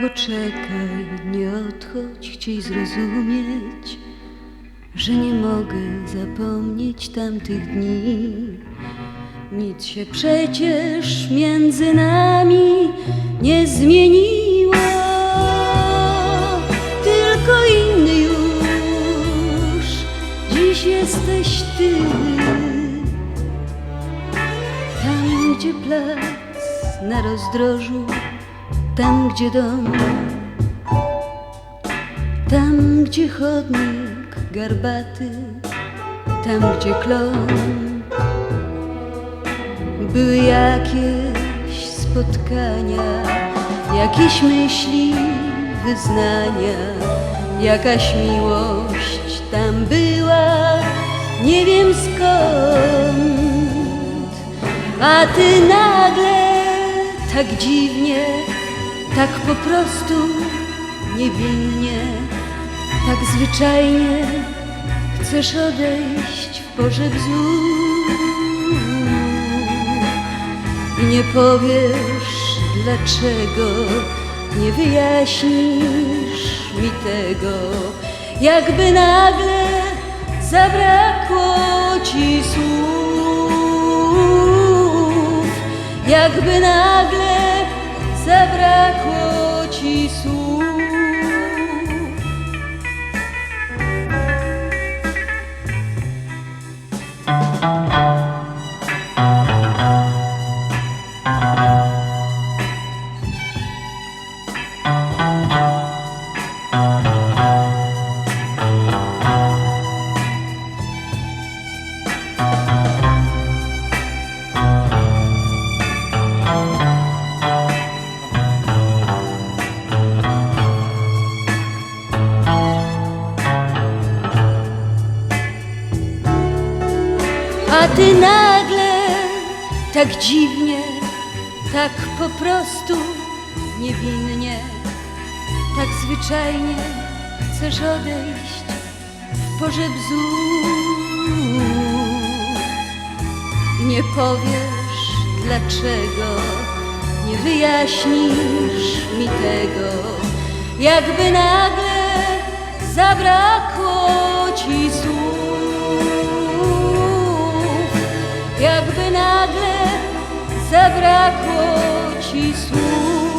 Poczekaj, nie odchodź, chciej zrozumieć, że nie mogę zapomnieć tamtych dni. Nic się przecież między nami nie zmieniło, tylko inny już dziś jesteś ty. Tam, gdzie plac na rozdrożu, tam, gdzie dom, tam, gdzie chodnik garbaty, tam, gdzie klon. Były jakieś spotkania, jakieś myśli, wyznania, jakaś miłość tam była, nie wiem skąd. A ty nagle tak dziwnie, tak po prostu niewinnie, tak zwyczajnie chcesz odejść w porze bzu. I nie powiesz dlaczego, nie wyjaśnisz mi tego, jakby nagle zabrakło ci słów, jakby nagle zabrakło ci A ty nagle tak dziwnie, tak po prostu niewinnie, tak zwyczajnie chcesz odejść w porze bzu. I nie powiesz dlaczego, nie wyjaśnisz mi tego, jakby nagle zabrakło ci słów jakby nagle zabrakło ci słów.